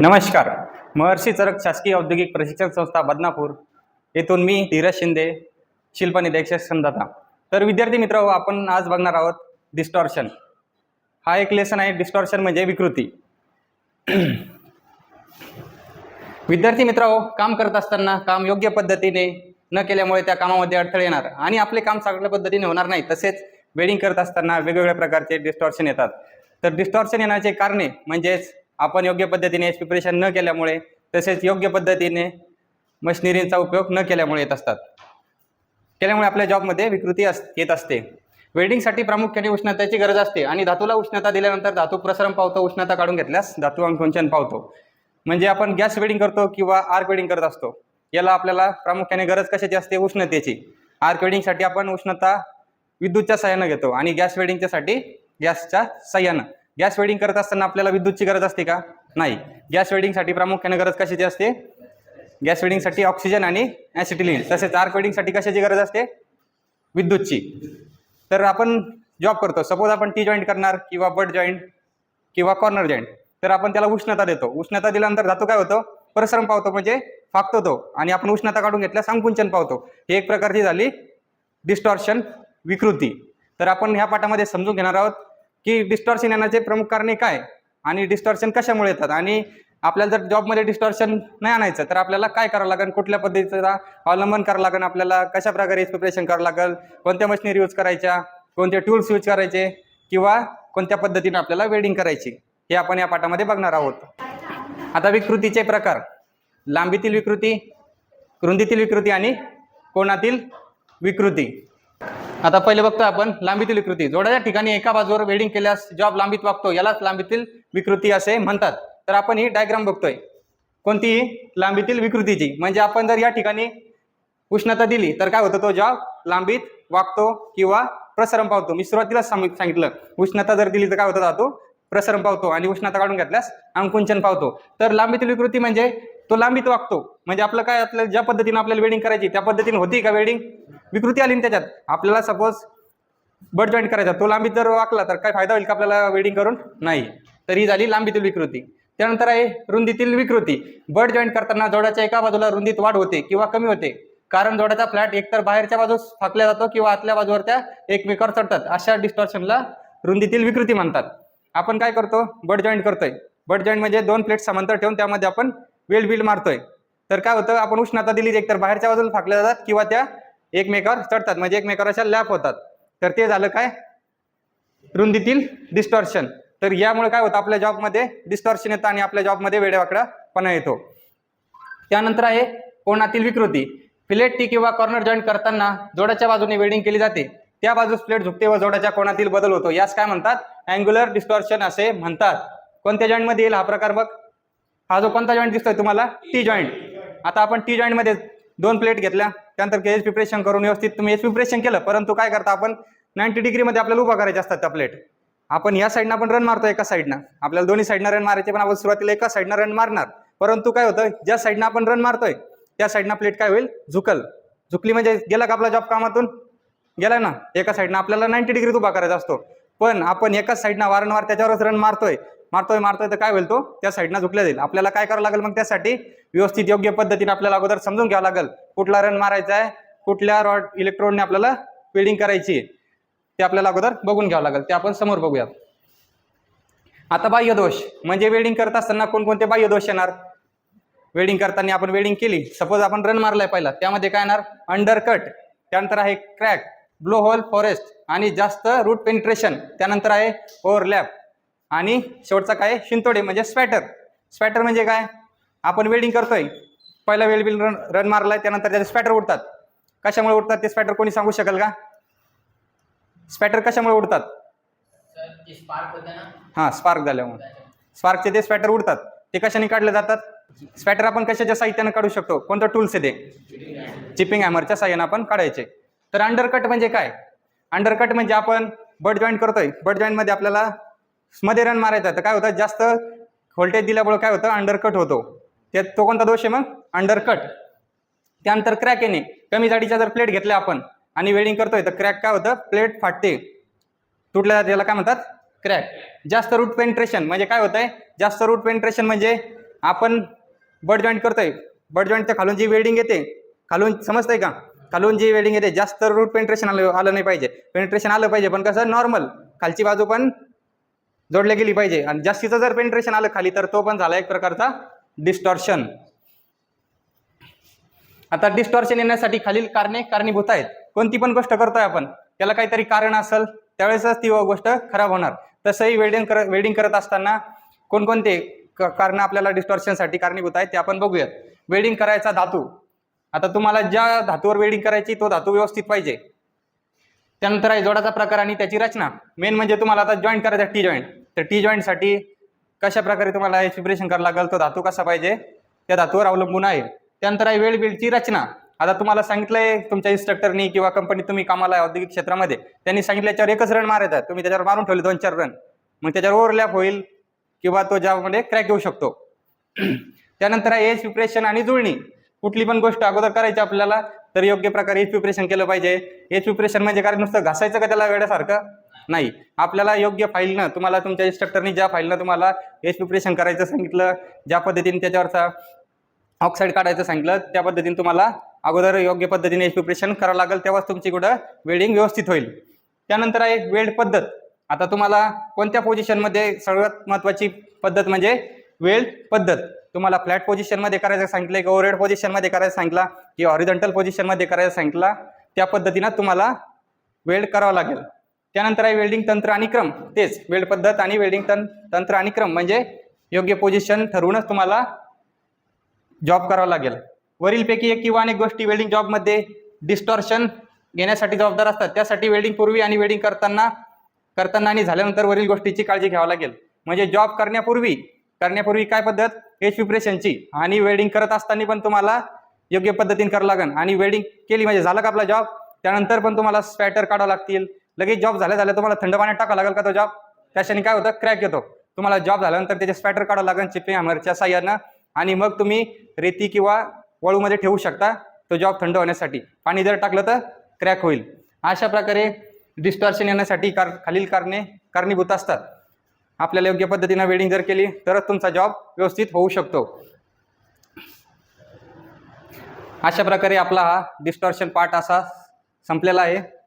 नमस्कार. महर्षी चरक शासकीय औद्योगिक प्रशिक्षण संस्था बदनापूर. येथून मी धीरज शिंदे शिल्पनिरीक्षक संदाता तर विद्यार्थी मित्र आपण आज बघणार आहोत डिस्टॉर्शन हा एक लेसन आहे. डिस्टॉर्शन म्हणजे विकृती. विद्यार्थी मित्र काम करत असताना काम योग्य पद्धतीने न केल्यामुळे त्या कामामध्ये अडथळे येणार आणि आपले काम चांगल्या पद्धतीने होणार नाही. तसेच वेडिंग करत असताना वेगवेगळ्या प्रकारचे डिस्टॉर्शन येतात. तर डिस्टॉर्शन येण्याचे कारणे म्हणजेच आपण योग्य पद्धतीने प्रिपरेशन न केल्यामुळे तसेच योग्य पद्धतीने मशिनरींचा उपयोग न केल्यामुळे येत असतात. केल्यामुळे आपल्या जॉबमध्ये विकृती अस येत असते. वेल्डिंगसाठी प्रामुख्याने उष्णतेची गरज असते आणि धातूला उष्णता दिल्यानंतर धातू प्रसरण पावतो उष्णता काढून घेतल्यास धातू अंकुंचन पावतो. म्हणजे आपण गॅस वेडिंग करतो किंवा आर्क वेडिंग करत असतो. याला आपल्याला प्रामुख्याने गरज कशाची असते? उष्णतेची. आर्क वेडिंगसाठी आपण उष्णता विद्युतच्या सहाय्यानं घेतो आणि गॅस वेडिंगच्यासाठी गॅसच्या सहाय्यानं. गॅस वेडिंग करत असताना आपल्याला विद्युतची गरज असते का? नाही. गॅस वेडिंगसाठी प्रामुख्याने गरज कशाची असते? गॅस वेडिंगसाठी ऑक्सिजन आणि ॲसिटिलिन तसेच आर्क वेडिंगसाठी कशाची गरज असते? विद्युतची. तर आपण जॉब करतो. सपोज आपण टी जॉईंट करणार किंवा बट जॉईंट किंवा कॉर्नर जॉईंट. तर आपण त्याला उष्णता देतो. उष्णता दिल्यानंतर धातू काय होतो? परिश्रम पावतो म्हणजे फाकतो तो. आणि आपण उष्णता काढून घेतल्यास संकुंचन पावतो. हे एक प्रकारची झाली डिस्टॉर्शन विकृती. तर आपण ह्या पाठामध्ये समजून घेणार आहोत. की डिस्टॉर्शन येण्याचे प्रमुख कारणे काय? आणि डिस्टॉर्शन कशामुळे येतात? आणि आपल्याला जर जॉबमध्ये डिस्टॉर्शन नाही आणायचं तर आपल्याला काय करावं लागेल कुठल्या पद्धतीचा अवलंबन करावं लागेल आपल्याला? कशा प्रकारे प्रिपरेशन करावं लागेल? कोणत्या मशिनरी यूज करायच्या? कोणते टूल्स यूज करायचे? किंवा कोणत्या पद्धतीने आपल्याला वेडिंग करायची? हे आपण या पाठामध्ये बघणार आहोत. आता विकृतीचे प्रकार. लांबीतील विकृती रुंदीतील विकृती आणि कोणातील विकृती. आता पहिले बघतो आपण लांबीतील विकृती. जोड्याच्या ठिकाणी एका बाजूवर वेल्डिंग केल्यास जॉब लांबीत वागतो यालाच लांबीतील विकृती असे म्हणतात. तर आपण ही डायग्राम बघतोय. कोणतीही लांबीतील विकृतीची. म्हणजे आपण जर या ठिकाणी उष्णता दिली तर काय होतं तो जॉब लांबीत वागतो किंवा प्रसरण पावतो. मी सुरुवातीला सांगितलं. उष्णता जर दिली तर काय होतं जातो प्रसरण पावतो आणि उष्णता काढून घेतल्यास अंकुंचन पावतो. तर लांबीतील विकृती म्हणजे तो लांबीत वागतो. म्हणजे आपलं काय आपल्याला ज्या पद्धतीने आपल्याला वेडिंग करायची त्या पद्धतीने होती का वेडिंग विकृती आली ना त्याच्यात. आपल्याला सपोज बट जॉईंट करायचा तो लांबीत जर वाकला तर काय फायदा होईल का आपल्याला वेडिंग करून? नाही. तर ही झाली लांबीतील विकृती. त्यानंतर आहे रुंदीतील विकृती. बट जॉईंट करताना जोडाच्या एका बाजूला रुंदीत वाढ होते किंवा कमी होते. कारण जोडाचा फ्लॅट एकतर बाहेरच्या बाजूस फाकल्या जातो किंवा आतल्या बाजूवर त्या एकमेकावर चढतात. अशा डिस्टॉर्शनला रुंदीतील विकृती म्हणतात. आपण काय करतो? बट जॉईंट करतोय. बट जॉईंट म्हणजे दोन प्लेट समांतर ठेवून त्यामध्ये आपण वेल बिल मारतोय. तर काय होतं? आपण उष्णता दिली एकतर बाहेरच्या बाजूला फाकल्या जातात किंवा त्या एकमेकावर चढतात. म्हणजे एकमेकावर अशा लॅप होतात. तर ते झालं काय? रुंदीतील डिस्टॉर्शन तर यामुळे काय होतं? आपल्या जॉबमध्ये डिस्टॉर्शन येतं आणि आपल्या जॉबमध्ये वेडेवाकडापणा येतो. त्यानंतर आहे कोणातील विकृती. फ्लेट टी किंवा कॉर्नर जॉईंट करताना जोडाच्या बाजूने वेडिंग केली जाते. त्या बाजूस प्लेट झुकते व जोडाच्या कोणातील बदल होतो. यास काय म्हणतात? अँग्युलर डिस्टॉर्शन असे म्हणतात. कोणत्या जॉईंटमध्ये येईल हा प्रकार बघ. हा जो कोणता जॉईंट दिसतोय तुम्हाला? टी जॉईंट आता आपण टी जॉईंटमध्ये दोन प्लेट घेतल्या. त्यानंतर एज प्रिपरेशन करून व्यवस्थित तुम्ही एज प्रिपरेशन केलं. परंतु काय करता आपण? नाईन्टी डिग्रीमध्ये आपल्याला उभा करायचे असतात त्या प्लेट आपण या साईडनं आपण रन मारतो एका साईडनं आपल्याला दोन्ही साईडनं रन मारायचे पण आपण सुरुवातीला एका साईडनं रन मारणार. परंतु काय होतं? ज्या साईडनं आपण रन मारतोय त्या साईडनं प्लेट काय होईल? झुकल. झुकली म्हणजे गेला का आपला जॉब कामातून? गेला ना. एका साईडनं आपल्याला नाईन्टी डिग्रीत उभा करायचा असतो. पण आपण एकाच साईडनं वारंवार त्याच्यावरच रन मारतोय. मारतोय मारतोय तर काय होईल तो? त्या साईडनं झुकल्या जाईल. आपल्याला काय करावं लागेल मग त्यासाठी? व्यवस्थित योग्य पद्धतीने आपल्याला अगोदर समजून घ्यावं लागेल. कुठला रन मारायचा आहे? कुठल्या रॉड इलेक्ट्रॉनने आपल्याला फिल्डिंग करायची आहे? ते आपल्याला अगोदर बघून घ्यावं लागेल. ते आपण समोर बघूयात. आता बाह्य दोष. म्हणजे वेडिंग करत असताना कोणकोणते बाह्य दोष येणार? वेडिंग करताना आपण वेडिंग केली. सपोज आपण रन मारलाय पहिला. त्यामध्ये काय येणार? अंडर कट त्यानंतर आहे क्रॅक ब्लो होल फॉरेस्ट आणि जास्त रूट पेनिट्रेशन त्यानंतर आहे ओव्हरलॅप आणि शेवटचा काय? शिंतोडे म्हणजे स्वेटर स्वेटर म्हणजे काय? आपण वेल्डिंग करतोय. पहिला वेळ बिल रन रन मारलाय त्यानंतर त्याचे स्वेटर उडतात. कशामुळे उडतात? ते स्वेटर कोणी सांगू शकेल का? स्वेटर कशामुळे उडतात? हा स्पार्क हां स्पार्क झाल्यामुळे स्पार्कचे ते स्वेटर उडतात. ते कशाने काढले जातात? स्वेटर आपण कशाच्या साहित्यानं काढू शकतो? कोणतं टूल्स आहे ते? चिपिंग हॅमरच्या साह्यानं आपण काढायचे. तर अंडरकट म्हणजे काय? अंडरकट म्हणजे आपण बट जॉईंट करतोय. बट जॉईंटमध्ये आपल्याला मध्ये रन मारायचा तर काय होतं? जास्त व्होल्टेज दिल्यामुळे काय होतं? अंडरकट होतो. त्यात तो कोणता दोष आहे मग? अंडरकट त्यानंतर क्रॅक येणे. कमी जाडीच्या जर प्लेट घेतल्या आपण आणि वेल्डिंग करतोय तर क्रॅक काय होतं? प्लेट फाटते. तुटल्या जाते याला काय म्हणतात? क्रॅक जास्त रूट पेंट्रेशन म्हणजे काय होत आहे जास्त रूट पेंट्रेशन म्हणजे आपण बट जॉईंट करतोय. बट जॉईंटच्या खालून जी वेल्डिंग येते खालून समजतंय का? खालून जी वेल्डिंग येते जास्त रूट पेंट्रेशन आलं आलं नाही पाहिजे. पेंट्रेशन आलं पाहिजे पण कसं? नॉर्मल खालची बाजू पण जोडल्या गेली पाहिजे. आणि जास्तीचं जर पेंट्रेशन आलं खाली तर तो पण झाला एक प्रकारचा डिस्टॉर्शन आता डिस्टॉर्शन येण्यासाठी खालील कारणे कारणीभूत आहेत. कोणती पण गोष्ट करतोय आपण त्याला काहीतरी कारण असेल त्यावेळेसच ती गोष्ट खराब होणार. तसंही वेल्डिंग कर वेल्डिंग करत असताना कोणकोणते कारण आपल्याला डिस्टॉर्शनसाठी कारणीभूत आहेत ते आपण बघूयात. वेल्डिंग करायचा धातू. आता तुम्हाला ज्या धातूवर वेल्डिंग करायची तो धातू व्यवस्थित पाहिजे. त्यानंतर आहे जोडाचा प्रकार आणि त्याची रचना. मेन म्हणजे तुम्हाला आता जॉईंट करायचा टी जॉईंट तर टी जॉईंटसाठी कशा प्रकारे तुम्हाला प्रिपरेशन करावं लागेल? तो धातू कसा पाहिजे? त्या धातूवर अवलंबून आहे. त्यानंतर आहे वेळ बिलची रचना. आता तुम्हाला सांगितलंय तुमच्या इन्स्ट्रक्टरनी किंवा कंपनीत तुम्ही कामाला आहे औद्योगिक क्षेत्रामध्ये. त्यांनी सांगितलं याच्यावर एकच रन मारायचा तुम्ही त्याच्यावर मारून ठेवले दोन चार रन मग त्याच्यावर ओव्हरलॅप होईल किंवा तो ज्यामध्ये क्रॅक येऊ शकतो. त्यानंतर आहे एज प्रिपरेशन आणि जुळणी. कुठली पण गोष्ट अगोदर करायची आपल्याला तर योग्य प्रकारे हेच प्रिपरेशन केलं पाहिजे. हेच प्रिपरेशन म्हणजे कारण नुसतं घासायचं का त्याला वेळासारखं नाही. आपल्याला योग्य फाईलनं तुम्हाला तुमच्या इन्स्ट्रक्टरनी ज्या फाईलनं तुम्हाला हेच प्रिपरेशन करायचं सांगितलं ज्या पद्धतीने त्याच्यावरचा ऑक्साईड काढायचं सांगितलं त्या पद्धतीने तुम्हाला अगोदर योग्य पद्धतीने हेच प्रिपरेशन करावं लागेल. तेव्हाच तुमची कुठं वेल्डिंग व्यवस्थित होईल. त्यानंतर आहे वेल्ड पद्धत. आता तुम्हाला कोणत्या पोझिशनमध्ये सर्वात महत्त्वाची पद्धत म्हणजे वेल्ड पद्धत? तुम्हाला फ्लॅट पोझिशनमध्ये करायचं सांगितलं की ओरेड पोझिशनमध्ये करायचं सांगितलं की ऑरिजंटल पोझिशनमध्ये करायचं सांगितलं त्या पद्धतीनं तुम्हाला वेल्ड करावं लागेल. त्यानंतर आहे वेल्डिंग तंत्र आणि क्रम. तेच वेल्ड पद्धत आणि वेल्डिंग तं तंत्र आणि क्रम म्हणजे योग्य पोझिशन ठरवूनच तुम्हाला जॉब करावा लागेल. वरीलपैकी एक किंवा अनेक गोष्टी वेल्डिंग जॉबमध्ये डिस्टॉर्शन घेण्यासाठी जबाबदार असतात. त्यासाठी वेल्डिंग पूर्वी आणि वेल्डिंग करताना करताना आणि झाल्यानंतर वरील गोष्टीची काळजी घ्यावी लागेल. म्हणजे जॉब करण्यापूर्वी करण्यापूर्वी काय पद्धत? एच प्रिपरेशनची आणि वेल्डिंग करत असताना पण तुम्हाला योग्य पद्धतीने करावं लागेल. आणि वेल्डिंग केली म्हणजे झाला का आपला जॉब त्यानंतर पण तुम्हाला स्पॅटर काढावं लागतील. लगेच जॉब झाल्या झाल्या तुम्हाला थंड पाण्यात टाकावं लागेल का तो जॉब त्याच्याने काय होतं? क्रॅक येतो. तुम्हाला जॉब झाल्यानंतर त्याचे स्पॅटर काढावं लागेल चिपिंग हॅमरच्या साह्यानं. आणि मग तुम्ही रेती किंवा वळूमध्ये ठेवू शकता तो जॉब थंड होण्यासाठी. पाणी जर टाकलं तर क्रॅक होईल. अशा प्रकारे डिस्टॉर्शन येण्यासाठी कार खालील कारणे कारणीभूत असतात. आपल्याला योग्य पद्धतीनं वेडिंग जर केली तरच तुमचा जॉब व्यवस्थित होऊ शकतो. अशा प्रकारे आपला हा डिस्टॉर्शन पार्ट असा संपलेला आहे.